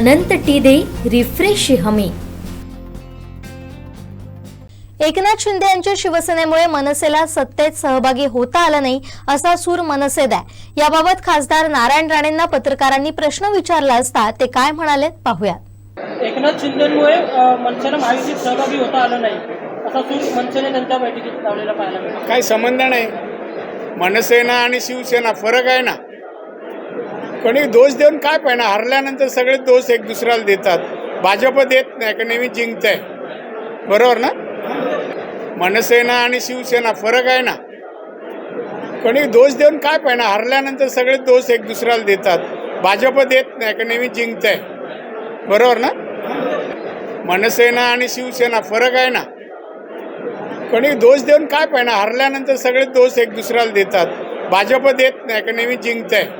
अनंत T दे refresh हमी. एकनाथ शिंदे यांच्या शिवसेनेमुळे मनसेला सत्तेत सहभागी होता आला नाही असा सूर मनसेत आहे. याबाबत खासदार नारायण राणेंना पत्रकारांनी प्रश्न विचारला असता ते काय म्हणाले पाहूयात. एकनाथ शिंदेमुळे मनसेला महायुतीत सहभागी होता आलं नाही असा सूर मनसेने त्यांच्या बैठकीत लावलेला पाहायला काही संबंध नाही. मनसेना आणि शिवसेना फरक आहे ना. कोणी दोष देऊन काय पाहिजे? हरल्यानंतर सगळे दोष एक दुसऱ्याला देतात. भाजप देत नाही का नेहमी जिंकत आहे बरोबर ना? मनसेना आणि शिवसेना फरक आहे ना? कोणी दोष देऊन काय पाहिजे? हरल्यानंतर सगळे दोष एक दुसऱ्याला देतात. भाजप देत नाही का नेहमी जिंकत आहे बरोबर ना? मनसेना आणि शिवसेना फरक आहे ना? कोणी दोष देऊन काय पाहिजे? हरल्यानंतर सगळे दोष एक दुसऱ्याला देतात. भाजप देत नाही का नेहमी जिंकत आहे